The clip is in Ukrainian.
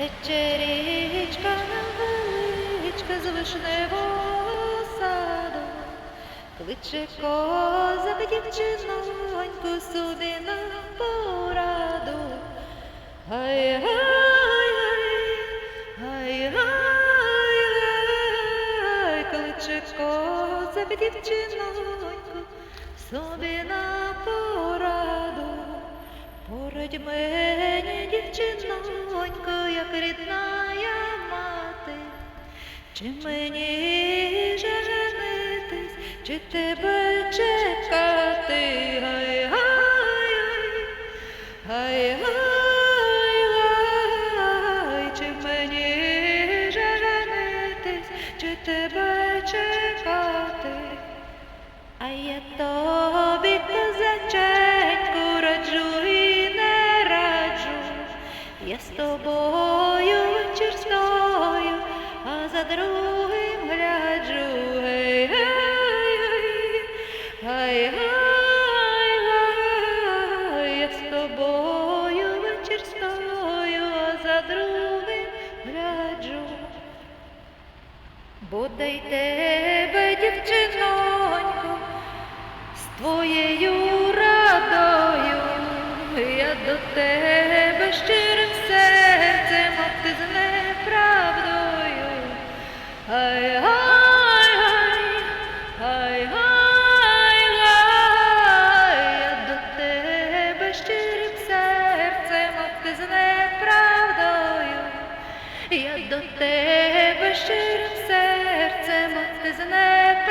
Тече річка невеличка з вишневого саду, кличе козак дівчиноньку собі на пораду. Гай, гай, гай, гай, гай, кличе козак дівчиноньку собі на пораду. Порадь мені, дівчинонько, як рідна я мати, чи мені же женитись, чи тебе чекати? Гай, гай, гай, гай, гай, чи мені же женитись, чи тебе чекати? А я тобі тобою черстою, а за другим гляджу. Гей, гей, я з тобою черстою, а за другим гляджу. Бодай тебе, дівчинонько, з твоєю радою, я до тебе я до тебе щирим серцем, а ти з неправдою.